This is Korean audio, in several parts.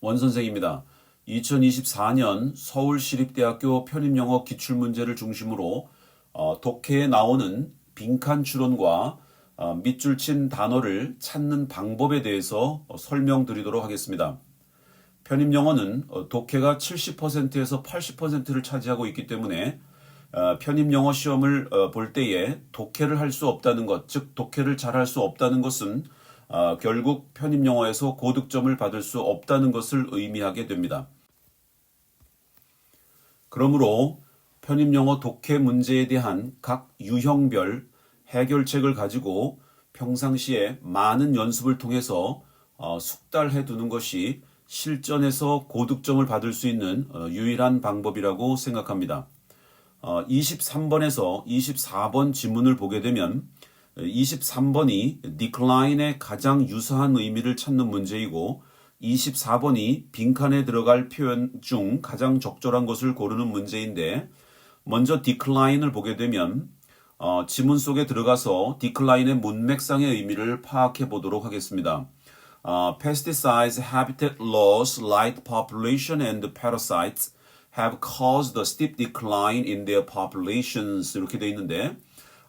원선생입니다. 2024년 서울시립대학교 편입영어 기출문제를 중심으로 어, 독해에 나오는 빈칸 추론과 어, 밑줄 친 단어를 찾는 방법에 대해서 어, 설명드리도록 하겠습니다. 편입영어는 어, 독해가 70%에서 80%를 차지하고 있기 때문에 어, 편입영어 시험을 어, 볼 때에 독해를 할 수 없다는 것, 즉 독해를 잘 할 수 없다는 것은 어, 결국 편입 영어에서 고득점을 받을 수 없다는 것을 의미하게 됩니다. 그러므로 편입 영어 독해 문제에 대한 각 유형별 해결책을 가지고 평상시에 많은 연습을 통해서 어, 숙달해 두는 것이 실전에서 고득점을 받을 수 있는 어, 유일한 방법이라고 생각합니다. 어, 23번에서 24번 지문을 보게 되면 23번이 decline의 가장 유사한 의미를 찾는 문제이고 24번이 빈칸에 들어갈 표현 중 가장 적절한 것을 고르는 문제인데 먼저 decline을 보게 되면 어, 지문 속에 들어가서 decline의 문맥상의 의미를 파악해 보도록 하겠습니다. 어, pesticides, habitat loss, light population, and parasites have caused a steep decline in their populations 이렇게 돼 있는데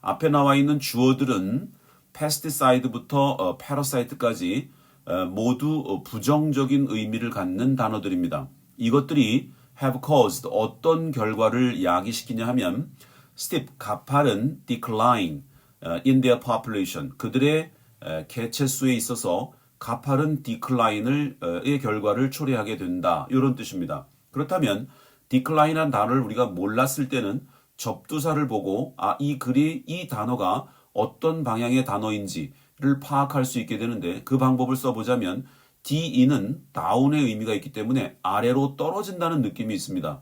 앞에 나와 있는 주어들은 pesticide부터 어, parasite까지 어, 모두 어, 부정적인 의미를 갖는 단어들입니다. 이것들이 have caused 어떤 결과를 야기시키냐 하면 steep 가파른 decline 어, in their population 그들의 에, 개체 수에 있어서 가파른 decline을 어, 의 결과를 초래하게 된다 이런 뜻입니다. 그렇다면 decline한 단어를 우리가 몰랐을 때는 접두사를 보고 아 이 글이 이 단어가 어떤 방향의 단어인지를 파악할 수 있게 되는데 그 방법을 써보자면 DE는 다운의 의미가 있기 때문에 아래로 떨어진다는 느낌이 있습니다.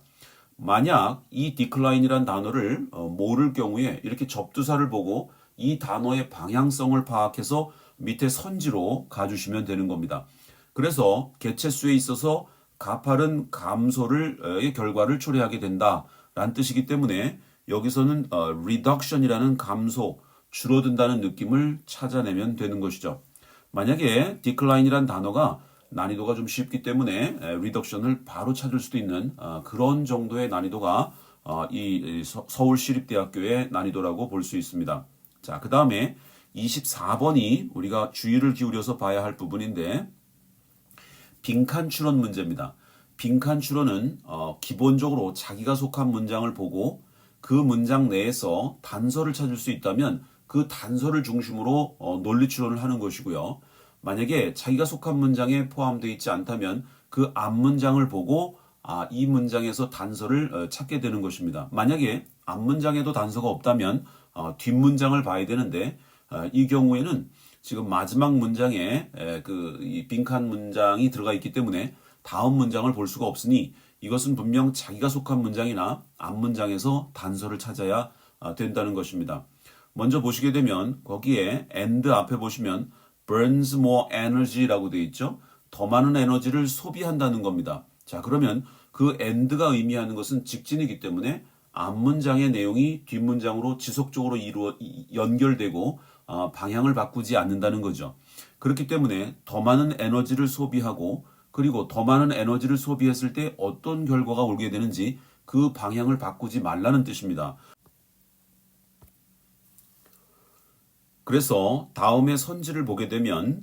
만약 이 decline이란 단어를 어, 모를 경우에 이렇게 접두사를 보고 이 단어의 방향성을 파악해서 밑에 선지로 가주시면 되는 겁니다. 그래서 개체수에 있어서 가파른 감소를 의 결과를 초래하게 된다라는 뜻이기 때문에 여기서는 어, reduction이라는 감소, 줄어든다는 느낌을 찾아내면 되는 것이죠. 만약에 decline이란 단어가 난이도가 좀 쉽기 때문에 에, reduction을 바로 찾을 수도 있는 어, 그런 정도의 난이도가 어, 이 서- 서울시립대학교의 난이도라고 볼 수 있습니다. 자, 그 다음에 24번이 우리가 주의를 기울여서 봐야 할 부분인데 빈칸 추론 문제입니다. 빈칸 추론은 어, 기본적으로 자기가 속한 문장을 보고 그 문장 내에서 단서를 찾을 수 있다면 그 단서를 중심으로 어, 논리 추론을 하는 것이고요. 만약에 자기가 속한 문장에 포함되어 있지 않다면 그 앞 문장을 보고 아, 이 문장에서 단서를 어, 찾게 되는 것입니다. 만약에 앞 문장에도 단서가 없다면 어, 뒷 문장을 봐야 되는데 어, 이 경우에는 지금 마지막 문장에 에, 그, 이 빈칸 문장이 들어가 있기 때문에 다음 문장을 볼 수가 없으니 이것은 분명 자기가 속한 문장이나 앞 문장에서 단서를 찾아야 아, 된다는 것입니다. 먼저 보시게 되면 거기에 and 앞에 보시면 burns more energy라고 되어 있죠. 더 많은 에너지를 소비한다는 겁니다. 자, 그러면 그 and가 의미하는 것은 직진이기 때문에 앞 문장의 내용이 뒷 문장으로 지속적으로 이루어 이- 연결되고 아, 방향을 바꾸지 않는다는 거죠. 그렇기 때문에 더 많은 에너지를 소비하고 그리고 더 많은 에너지를 소비했을 때 어떤 결과가 오게 되는지 그 방향을 바꾸지 말라는 뜻입니다. 그래서 다음에 선지를 보게 되면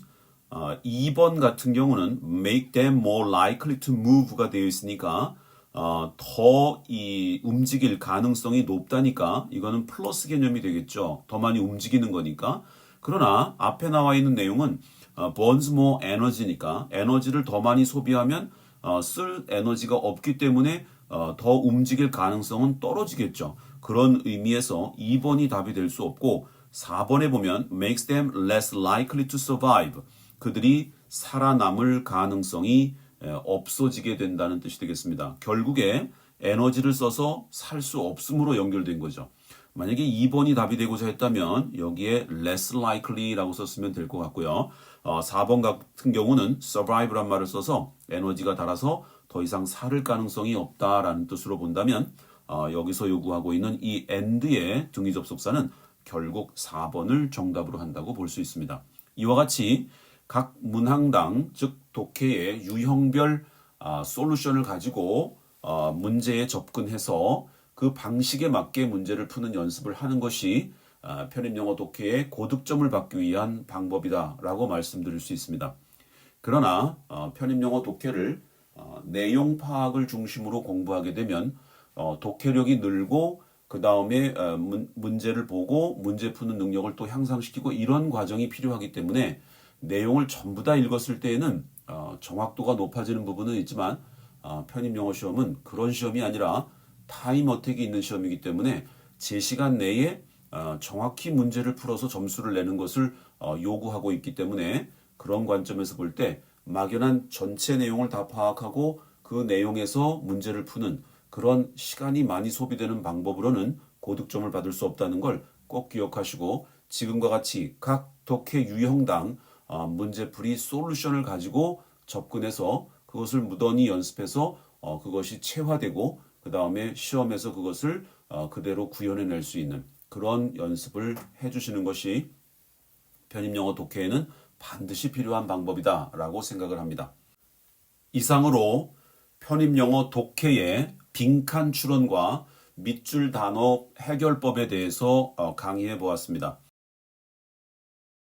어, 2번 같은 경우는 make them more likely to move가 되어 있으니까 어, 더이 움직일 가능성이 높다니까 이거는 플러스 개념이 되겠죠. 더 많이 움직이는 거니까. 그러나 앞에 나와 있는 내용은 어, burns more energy니까 에너지를 더 많이 소비하면 어, 쓸 에너지가 없기 때문에 어, 더 움직일 가능성은 떨어지겠죠. 그런 의미에서 2번이 답이 될 수 없고 4번에 보면 makes them less likely to survive. 그들이 살아남을 가능성이 에, 없어지게 된다는 뜻이 되겠습니다. 결국에 에너지를 써서 살 수 없음으로 연결된 거죠. 만약에 2번이 답이 되고자 했다면 여기에 less likely라고 썼으면 될 것 같고요. 어, 4번 같은 경우는 survive란 말을 써서 에너지가 달아서 더 이상 살을 가능성이 없다라는 뜻으로 본다면 어, 여기서 요구하고 있는 이 and의 등위 접속사는 결국 4번을 정답으로 한다고 볼 수 있습니다. 이와 같이 각 문항당 즉 독해의 유형별 아, 솔루션을 가지고 어, 문제에 접근해서 그 방식에 맞게 문제를 푸는 연습을 하는 것이 아, 편입영어 독해의 고득점을 받기 위한 방법이다라고 말씀드릴 수 있습니다. 그러나 어, 편입영어 독해를 어, 내용 파악을 중심으로 공부하게 되면 어, 독해력이 늘고 그 다음에 어, 문, 문제를 보고 문제 푸는 능력을 또 향상시키고 이런 과정이 필요하기 때문에 내용을 전부 다 읽었을 때에는 어, 정확도가 높아지는 부분은 있지만 어, 편입영어 시험은 그런 시험이 아니라 타임 어택이 있는 시험이기 때문에 제 시간 내에 어, 정확히 문제를 풀어서 점수를 내는 것을 어, 요구하고 있기 때문에 그런 관점에서 볼 때 막연한 전체 내용을 다 파악하고 그 내용에서 문제를 푸는 그런 시간이 많이 소비되는 방법으로는 고득점을 받을 수 없다는 걸 꼭 기억하시고 지금과 같이 각 독해 유형당 어, 문제풀이 솔루션을 가지고 접근해서 그것을 무던히 연습해서 어, 그것이 체화되고 그 다음에 시험에서 그것을 어, 그대로 구현해낼 수 있는 그런 연습을 해주시는 것이 편입영어 독해에는 반드시 필요한 방법이다라고 생각을 합니다. 이상으로 편입영어 독해의 빈칸 추론과 밑줄 단어 해결법에 대해서 어, 강의해 보았습니다.